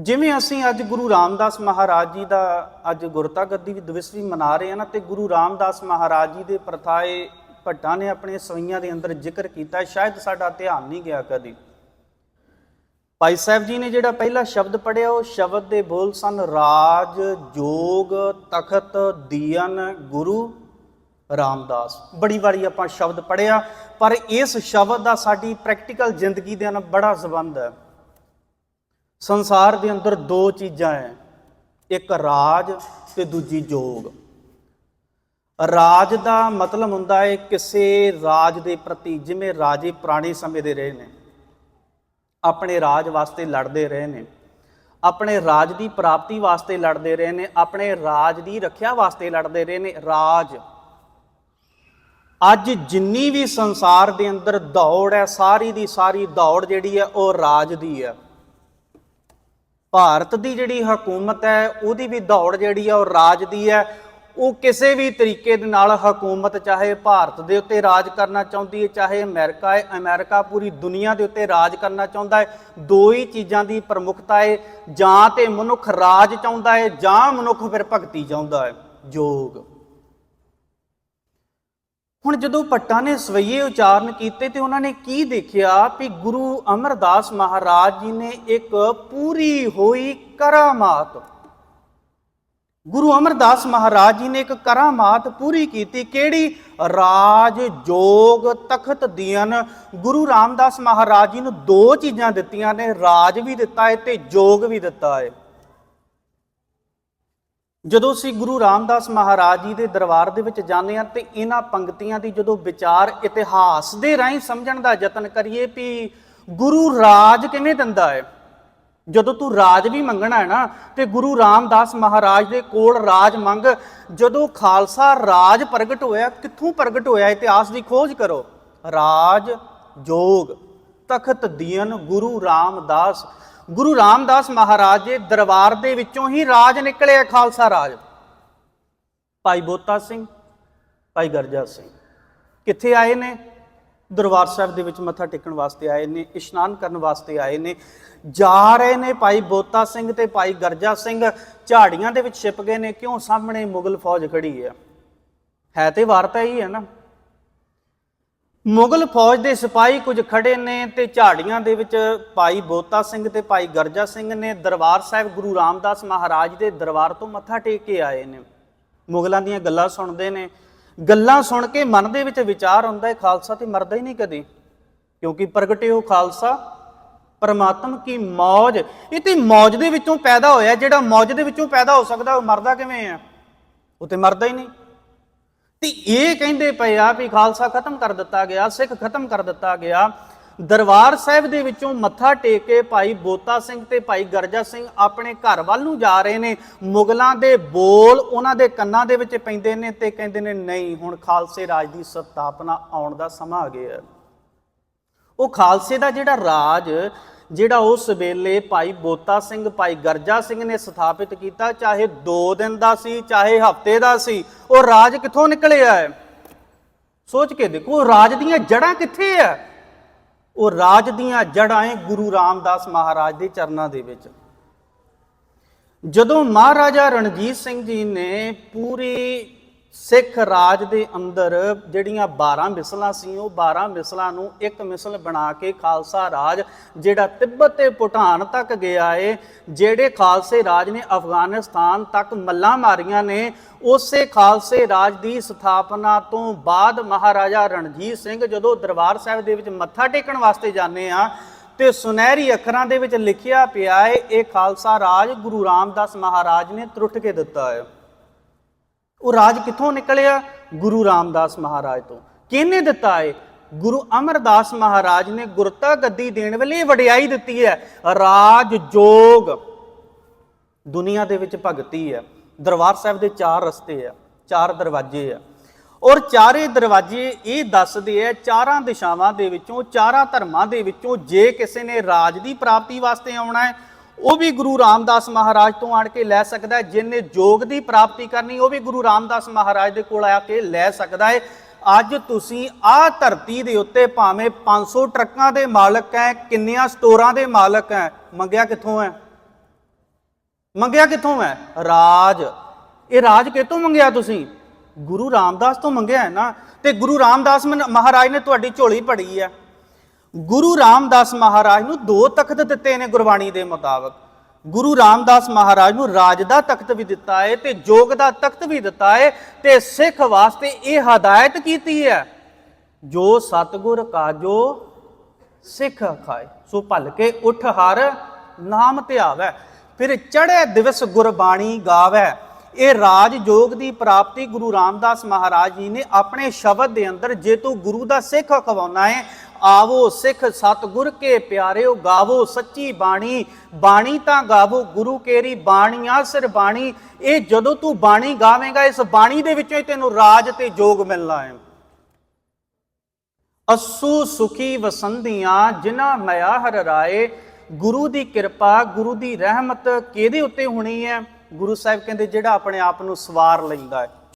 ਜਿਵੇਂ ਅਸੀਂ ਅੱਜ ਗੁਰੂ ਰਾਮਦਾਸ ਮਹਾਰਾਜ ਜੀ ਦਾ ਅੱਜ ਗੁਰਤਾ ਗੱਦੀ ਵੀ ਦਿਵਸ ਵੀ ਮਨਾ ਰਹੇ ਹਾਂ ਨਾ, ਤੇ ਗੁਰੂ ਰਾਮਦਾਸ ਮਹਾਰਾਜ ਜੀ ਦੇ ਪ੍ਰਥਾਏ ਭੱਟਾਂ ਨੇ ਆਪਣੇ ਸਵਈਆਂ ਦੇ ਅੰਦਰ ਜ਼ਿਕਰ ਕੀਤਾ, ਸ਼ਾਇਦ ਸਾਡਾ ਧਿਆਨ ਨਹੀਂ ਗਿਆ ਕਦੀ। ਭਾਈ ਸਾਹਿਬ ਜੀ ਨੇ ਜਿਹੜਾ ਪਹਿਲਾ ਸ਼ਬਦ ਪੜਿਆ ਉਹ ਸ਼ਬਦ ਦੇ ਬੋਲ ਸਨ, ਰਾਜ, ਜੋਗ, ਤਖਤ, ਦੀਨ, ਗੁਰੂ ਰਾਮਦਾਸ। ਬੜੀ ਵਾਰੀ ਆਪਾਂ ਸ਼ਬਦ ਪੜਿਆ ਪਰ ਇਸ ਸ਼ਬਦ ਦਾ ਸਾਡੀ ਪ੍ਰੈਕਟੀਕਲ ਜ਼ਿੰਦਗੀ ਦੇ ਨਾਲ ਬੜਾ ਸੰਬੰਧ ਹੈ। ਸੰਸਾਰ ਦੇ ਅੰਦਰ ਦੋ ਚੀਜ਼ਾਂ ਹੈ ਇੱਕ ਰਾਜ ਤੇ ਦੂਜੀ ਜੋਗ। ਰਾਜ ਦਾ ਮਤਲਬ ਹੁੰਦਾ ਹੈ ਕਿਸੇ ਰਾਜ ਦੇ ਪ੍ਰਤੀ, ਜਿਵੇਂ ਰਾਜੇ ਪੁਰਾਣੇ ਸਮੇਂ ਦੇ ਰਹੇ ਨੇ, ਆਪਣੇ ਰਾਜ ਵਾਸਤੇ ਲੜਦੇ ਰਹੇ ਨੇ, ਆਪਣੇ ਰਾਜ ਦੀ ਪ੍ਰਾਪਤੀ ਵਾਸਤੇ ਲੜਦੇ ਰਹੇ ਨੇ, ਆਪਣੇ ਰਾਜ ਦੀ ਰੱਖਿਆ ਵਾਸਤੇ ਲੜਦੇ ਰਹੇ ਨੇ, ਰਾਜ। ਅੱਜ ਜਿੰਨੀ ਵੀ ਸੰਸਾਰ ਦੇ ਅੰਦਰ ਦੌੜ ਹੈ ਸਾਰੀ ਦੀ ਸਾਰੀ ਦੌੜ ਜਿਹੜੀ ਹੈ ਉਹ ਰਾਜ ਦੀ ਹੈ ਭਾਰਤ ਦੀ ਜਿਹੜੀ ਹਕੂਮਤ ਹੈ, ਉਹਦੀ ਵੀ ਦੌੜ ਜਿਹੜੀ ਆ, ਉਹ ਰਾਜ ਦੀ ਹੈ। ਉਹ ਕਿਸੇ ਵੀ ਤਰੀਕੇ ਦੇ ਨਾਲ ਹਕੂਮਤ, ਚਾਹੇ ਭਾਰਤ ਦੇ ਉੱਤੇ ਰਾਜ ਕਰਨਾ ਚਾਹੁੰਦੀ ਹੈ, ਚਾਹੇ ਅਮਰੀਕਾ ਹੈ, ਅਮਰੀਕਾ ਪੂਰੀ ਦੁਨੀਆ ਦੇ ਉੱਤੇ ਰਾਜ ਕਰਨਾ ਚਾਹੁੰਦਾ ਹੈ। ਦੋ ਹੀ ਚੀਜ਼ਾਂ ਦੀ ਪ੍ਰਮੁੱਖਤਾ ਹੈ, ਜਾਂ ਤੇ ਮਨੁੱਖ ਰਾਜ ਚਾਹੁੰਦਾ ਹੈ, ਜਾਂ ਮਨੁੱਖ ਫਿਰ ਭਗਤੀ ਚਾਹੁੰਦਾ ਹੈ। ਜੋਗ ਹੁਣ ਜਦੋਂ ਭੱਟਾਂ ਨੇ ਸਵਈਏ ਉਚਾਰਨ ਕੀਤੇ ਤੇ ਉਹਨਾਂ ਨੇ ਕੀ ਦੇਖਿਆ ਵੀ ਗੁਰੂ ਅਮਰਦਾਸ ਮਹਾਰਾਜ ਜੀ ਨੇ ਇੱਕ ਪੂਰੀ ਹੋਈ ਕਰਾਮਾਤ। ਗੁਰੂ ਅਮਰਦਾਸ ਮਹਾਰਾਜ ਜੀ ਨੇ ਇੱਕ ਕਰਾਮਾਤ ਪੂਰੀ ਕੀਤੀ। ਕਿਹੜੀ? ਰਾਜ, ਜੋਗ, ਤਖਤ ਦੀਨ ਗੁਰੂ ਰਾਮਦਾਸ ਮਹਾਰਾਜ ਜੀ ਨੂੰ ਦੋ ਚੀਜ਼ਾਂ ਦਿੱਤੀਆਂ ਨੇ। ਰਾਜ ਵੀ ਦਿੱਤਾ ਹੈ ਤੇ ਜੋਗ ਵੀ ਦਿੱਤਾ ਹੈ। ਜਦੋਂ ਅਸੀਂ ਗੁਰੂ ਰਾਮਦਾਸ ਮਹਾਰਾਜ ਜੀ ਦੇ ਦਰਬਾਰ ਦੇ ਵਿੱਚ ਜਾਂਦੇ ਹਾਂ ਤੇ ਇਹਨਾਂ ਪੰਕਤੀਆਂ ਦੀ ਜਦੋਂ ਵਿਚਾਰ ਇਤਿਹਾਸ ਦੇ ਰਾਹੀਂ ਸਮਝਣ ਦਾ ਯਤਨ ਕਰੀਏ ਵੀ ਗੁਰੂ ਰਾਜ ਕਿਵੇਂ ਦਿੰਦਾ ਹੈ? ਜਦੋਂ ਤੂੰ ਰਾਜ ਵੀ ਮੰਗਣਾ ਹੈ ਨਾ, ਤੇ ਗੁਰੂ ਰਾਮਦਾਸ ਮਹਾਰਾਜ ਦੇ ਕੋਲ ਰਾਜ ਮੰਗ। ਜਦੋਂ ਖਾਲਸਾ ਰਾਜ ਪ੍ਰਗਟ ਹੋਇਆ, ਕਿੱਥੋਂ ਪ੍ਰਗਟ ਹੋਇਆ? ਇਤਿਹਾਸ ਦੀ ਖੋਜ ਕਰੋ। ਰਾਜ ਜੋਗ ਤਖਤ ਦੀਨ ਗੁਰੂ ਰਾਮਦਾਸ। ਗੁਰੂ ਰਾਮਦਾਸ ਮਹਾਰਾਜ ਦੇ ਦਰਬਾਰ ਦੇ ਵਿੱਚੋਂ ਹੀ ਰਾਜ ਨਿਕਲਿਆ ਖਾਲਸਾ ਰਾਜ। ਭਾਈ ਬੋਤਾ ਸਿੰਘ, ਭਾਈ ਗਰਜਾ ਸਿੰਘ, ਕਿੱਥੇ ਆਏ ਨੇ? ਦਰਬਾਰ ਸਾਹਿਬ ਦੇ ਵਿੱਚ ਮੱਥਾ ਟੇਕਣ ਵਾਸਤੇ ਆਏ ਨੇ, ਇਸ਼ਨਾਨ ਕਰਨ ਵਾਸਤੇ ਆਏ ਨੇ। ਜਾ ਰਹੇ ਨੇ ਭਾਈ ਬੋਤਾ ਸਿੰਘ ਤੇ ਭਾਈ ਗਰਜਾ ਸਿੰਘ। ਝਾੜੀਆਂ ਦੇ ਵਿੱਚ ਛਿਪ ਗਏ ਨੇ, ਕਿਉਂ? ਸਾਹਮਣੇ ਮੁਗਲ ਫੌਜ ਖੜੀ ਹੈ ਹੈ ਤੇ ਵਾਰਤਾ ਹੀ ਹੈ ਨਾ। ਮੁਗਲ ਫੌਜ ਦੇ ਸਿਪਾਹੀ ਕੁਝ ਖੜੇ ਨੇ ਤੇ ਝਾੜੀਆਂ ਦੇ ਵਿੱਚ ਭਾਈ ਬੋਤਾ ਸਿੰਘ ਤੇ ਭਾਈ ਗਰਜਾ ਸਿੰਘ ਨੇ ਦਰਬਾਰ ਸਾਹਿਬ ਗੁਰੂ ਰਾਮਦਾਸ ਮਹਾਰਾਜ ਦੇ ਦਰਬਾਰ ਤੋਂ ਮੱਥਾ ਟੇਕ ਕੇ ਆਏ ਨੇ। ਮੁਗਲਾਂ ਦੀਆਂ ਗੱਲਾਂ ਸੁਣਦੇ ਨੇ। ਗੱਲਾਂ ਸੁਣ ਕੇ ਮਨ ਦੇ ਵਿੱਚ ਵਿਚਾਰ ਹੁੰਦਾ ਹੈ, ਖਾਲਸਾ ਤੇ ਮਰਦਾ ਹੀ ਨਹੀਂ ਕਦੇ, ਕਿਉਂਕਿ ਪ੍ਰਗਟਿਓ ਖਾਲਸਾ, ਪਰਮਾਤਮ ਕੀ ਮੌਜ। ਇਹ ਤੇ ਮੌਜ ਦੇ ਵਿੱਚੋਂ ਪੈਦਾ ਹੋਇਆ, ਜਿਹੜਾ ਮੌਜ ਦੇ ਵਿੱਚੋਂ ਪੈਦਾ ਹੋ ਸਕਦਾ, ਉਹ ਮਰਦਾ ਕਿਵੇਂ ਆ ਉਹ ਤੇ ਮਰਦਾ ਹੀ ਨਹੀਂ। ਤੇ ਇਹ ਕਹਿੰਦੇ ਪਏ ਆ ਵੀ ਖਾਲਸਾ ਖਤਮ ਕਰ ਦਿੱਤਾ ਗਿਆ, ਸਿੱਖ ਖਤਮ ਕਰ ਦਿੱਤਾ ਗਿਆ। ਦਰਬਾਰ ਸਾਹਿਬ ਦੇ ਵਿੱਚੋਂ ਮੱਥਾ ਟੇਕ ਕੇ ਭਾਈ ਬੋਤਾ ਸਿੰਘ ਤੇ ਭਾਈ ਗਰਜਾ ਸਿੰਘ ਆਪਣੇ ਘਰ ਵੱਲ ਨੂੰ ਜਾ ਰਹੇ ਨੇ। ਮੁਗਲਾਂ ਦੇ ਬੋਲ ਉਹਨਾਂ ਦੇ ਕੰਨਾਂ ਦੇ ਵਿੱਚ ਪੈਂਦੇ ਨੇ ਤੇ ਕਹਿੰਦੇ ਨੇ, ਨਹੀਂ, ਹੁਣ ਖਾਲਸੇ ਰਾਜ ਦੀ ਸਥਾਪਨਾ ਆਉਣ ਦਾ ਸਮਾਂ ਆ ਗਿਆ ਉਹ ਖਾਲਸੇ ਦਾ ਜਿਹੜਾ ਰਾਜ ਜਿਹੜਾ ਉਸ ਵੇਲੇ ਭਾਈ ਬੋਤਾ ਸਿੰਘ, ਭਾਈ ਗਰਜਾ ਸਿੰਘ ਨੇ ਸਥਾਪਿਤ ਕੀਤਾ, ਚਾਹੇ 2 ਦਿਨ ਦਾ ਸੀ, ਚਾਹੇ ਹਫ਼ਤੇ ਦਾ ਸੀ, ਉਹ ਰਾਜ ਕਿੱਥੋਂ ਨਿਕਲਿਆ ਹੈ? ਸੋਚ ਕੇ ਦੇਖੋ ਰਾਜ ਦੀਆਂ ਜੜ੍ਹਾਂ ਕਿੱਥੇ ਆ ਉਹ ਰਾਜ ਦੀਆਂ ਜੜ੍ਹਾਂ ਹੈ ਗੁਰੂ ਰਾਮਦਾਸ ਮਹਾਰਾਜ ਦੇ ਚਰਨਾਂ ਦੇ ਵਿੱਚ। ਜਦੋਂ ਮਹਾਰਾਜਾ ਰਣਜੀਤ ਸਿੰਘ ਜੀ ਨੇ ਪੂਰੀ ਸਿੱਖ ਰਾਜ ਦੇ ਅੰਦਰ ਜਿਹੜੀਆਂ 12 ਮਿਸਲਾਂ ਸੀ, ਉਹ 12 ਮਿਸਲਾਂ ਨੂੰ ਇੱਕ ਮਿਸਲ ਬਣਾ ਕੇ ਖਾਲਸਾ ਰਾਜ, ਜਿਹੜਾ ਤਿੱਬਤ ਤੇ ਭੂਟਾਨ ਤੱਕ ਗਿਆ ਏ, ਜਿਹੜੇ ਖਾਲਸੇ ਰਾਜ ਨੇ ਅਫਗਾਨਿਸਤਾਨ ਤੱਕ ਮੱਲਾਂ ਮਾਰੀਆਂ ਨੇ, ਉਸੇ ਖਾਲਸੇ ਰਾਜ ਦੀ ਸਥਾਪਨਾ ਤੋਂ ਬਾਅਦ ਮਹਾਰਾਜਾ ਰਣਜੀਤ ਸਿੰਘ ਜਦੋਂ ਦਰਬਾਰ ਸਾਹਿਬ ਦੇ ਵਿੱਚ ਮੱਥਾ ਟੇਕਣ ਵਾਸਤੇ ਜਾਂਦੇ ਆ, ਤੇ ਸੁਨਹਿਰੀ ਅੱਖਰਾਂ ਦੇ ਵਿੱਚ ਲਿਖਿਆ ਪਿਆ ਹੈ ਇਹ ਖਾਲਸਾ ਰਾਜ ਗੁਰੂ ਰਾਮਦਾਸ ਮਹਾਰਾਜ ਨੇ ਤਰੁੱਟ ਕੇ ਦਿੱਤਾ ਹੈ ਉਹ ਰਾਜ ਕਿੱਥੋਂ ਨਿਕਲਿਆ? ਗੁਰੂ ਰਾਮਦਾਸ ਮਹਾਰਾਜ ਤੋਂ। ਕਿਹਨੇ ਦਿੱਤਾ ਹੈ ਗੁਰੂ ਅਮਰਦਾਸ ਮਹਾਰਾਜ ਨੇ ਗੁਰਤਾ ਗੱਦੀ ਦੇਣ ਵੇਲੇ ਵਡਿਆਈ ਦਿੱਤੀ ਹੈ। ਰਾਜ ਜੋਗ। ਦੁਨੀਆ ਦੇ ਵਿੱਚ ਭਗਤੀ ਹੈ। ਦਰਬਾਰ ਸਾਹਿਬ ਦੇ ਚਾਰ ਰਸਤੇ ਆ, ਚਾਰ ਦਰਵਾਜ਼ੇ ਆ। ਔਰ ਚਾਰੇ ਦਰਵਾਜ਼ੇ ਇਹ ਦੱਸਦੇ ਆ, ਚਾਰਾਂ ਦਿਸ਼ਾਵਾਂ ਦੇ ਵਿੱਚੋਂ, ਚਾਰਾਂ ਧਰਮਾਂ ਦੇ ਵਿੱਚੋਂ ਜੇ ਕਿਸੇ ਨੇ ਰਾਜ ਦੀ ਪ੍ਰਾਪਤੀ ਵਾਸਤੇ ਆਉਣਾ ਹੈ ਉਹ ਵੀ ਗੁਰੂ ਰਾਮਦਾਸ ਮਹਾਰਾਜ ਤੋਂ ਆਣ ਕੇ ਲੈ ਸਕਦਾ ਹੈ, ਜਿਨੇ ਜੋਗ ਦੀ ਪ੍ਰਾਪਤੀ ਕਰਨੀ, ਉਹ ਵੀ ਗੁਰੂ ਰਾਮਦਾਸ ਮਹਾਰਾਜ ਦੇ ਕੋਲ ਆ ਕੇ ਲੈ ਸਕਦਾ ਹੈ। ਅੱਜ ਤੁਸੀਂ ਆਹ ਧਰਤੀ ਦੇ ਉੱਤੇ ਭਾਵੇਂ 500 ਟਰੱਕਾਂ ਦੇ ਮਾਲਕ ਹੈ ਕਿੰਨੀਆਂ ਸਟੋਰਾਂ ਦੇ ਮਾਲਕ ਹੈ ਮੰਗਿਆ ਕਿੱਥੋਂ ਹੈ ਮੰਗਿਆ ਕਿੱਥੋਂ ਹੈ ਰਾਜ। ਇਹ ਰਾਜ ਕਿੱਥੋਂ ਮੰਗਿਆ ਤੁਸੀਂ? ਗੁਰੂ ਰਾਮਦਾਸ ਤੋਂ ਮੰਗਿਆ ਹੈ ਨਾ। ਤੇ ਗੁਰੂ ਰਾਮਦਾਸ ਮਹਾਰਾਜ ਨੇ ਤੁਹਾਡੀ ਝੋਲੀ ਪੜੀ ਹੈ। ਗੁਰੂ ਰਾਮਦਾਸ ਮਹਾਰਾਜ ਨੂੰ ਦੋ ਤਖਤ ਦਿੱਤੇ ਨੇ ਗੁਰਬਾਣੀ ਦੇ ਮੁਤਾਬਕ। ਗੁਰੂ ਰਾਮਦਾਸ ਮਹਾਰਾਜ ਨੂੰ ਰਾਜ ਦਾ ਤਖਤ ਵੀ ਦਿੱਤਾ ਹੈ ਤੇ ਜੋਗ ਦਾ ਤਖਤ ਵੀ ਦਿੱਤਾ ਹੈ ਤੇ ਸਿੱਖ ਵਾਸਤੇ ਇਹ ਹਦਾਇਤ ਕੀਤੀ ਹੈ, ਜੋ ਸਤਗੁਰ ਕਾਜੋ ਸਿੱਖ ਖਾਏ। ਸੋ ਭਲ ਕੇ ਉਠ ਹਰ ਨਾਮ ਧਿਆਵੈ ਫਿਰ ਚੜ੍ਹੇ ਦਿਵਸ ਗੁਰਬਾਣੀ ਗਾਵੈ। ਇਹ ਰਾਜ ਜੋਗ ਦੀ ਪ੍ਰਾਪਤੀ ਗੁਰੂ ਰਾਮਦਾਸ ਮਹਾਰਾਜ ਜੀ ਨੇ ਆਪਣੇ ਸ਼ਬਦ ਦੇ ਅੰਦਰ, ਜੇ ਤੂੰ ਗੁਰੂ ਦਾ ਸਿੱਖ ਅਖਵਾਉਣਾ ਹੈ ਆਵੋ ਸਿੱਖ ਸਤਗੁਰ ਕੇ ਪਿਆਰਿਓ, ਗਾਵੋ ਸੱਚੀ ਬਾਣੀ। ਬਾਣੀ ਤਾਂ ਗਾਵੋ, ਗੁਰੂ ਕੇਰੀ ਬਾਣੀਆਂ ਸਿਰ ਬਾਣੀ। ਇਹ ਜਦੋਂ ਤੂੰ ਬਾਣੀ ਗਾਵੇਂਗਾ, ਇਸ ਬਾਣੀ ਦੇ ਵਿੱਚੋਂ ਹੀ ਤੈਨੂੰ ਰਾਜ ਤੇ ਜੋਗ ਮਿਲਣਾ ਹੈ। ਅਸੂ ਸੁਖੀ ਵਸੰਦੀਆਂ ਜਿਨ੍ਹਾਂ ਮਿਆ ਹਰ ਰਾਏ। ਗੁਰੂ ਦੀ ਕਿਰਪਾ, ਗੁਰੂ ਦੀ ਰਹਿਮਤ ਕਿਹਦੇ ਉੱਤੇ ਹੋਣੀ ਹੈ? ਗੁਰੂ ਸਾਹਿਬ ਕਹਿੰਦੇ, ਜਿਹੜਾ ਆਪਣੇ ਆਪ ਨੂੰ ਸਵਾਰ ਲੈਂਦਾ ਹੈ।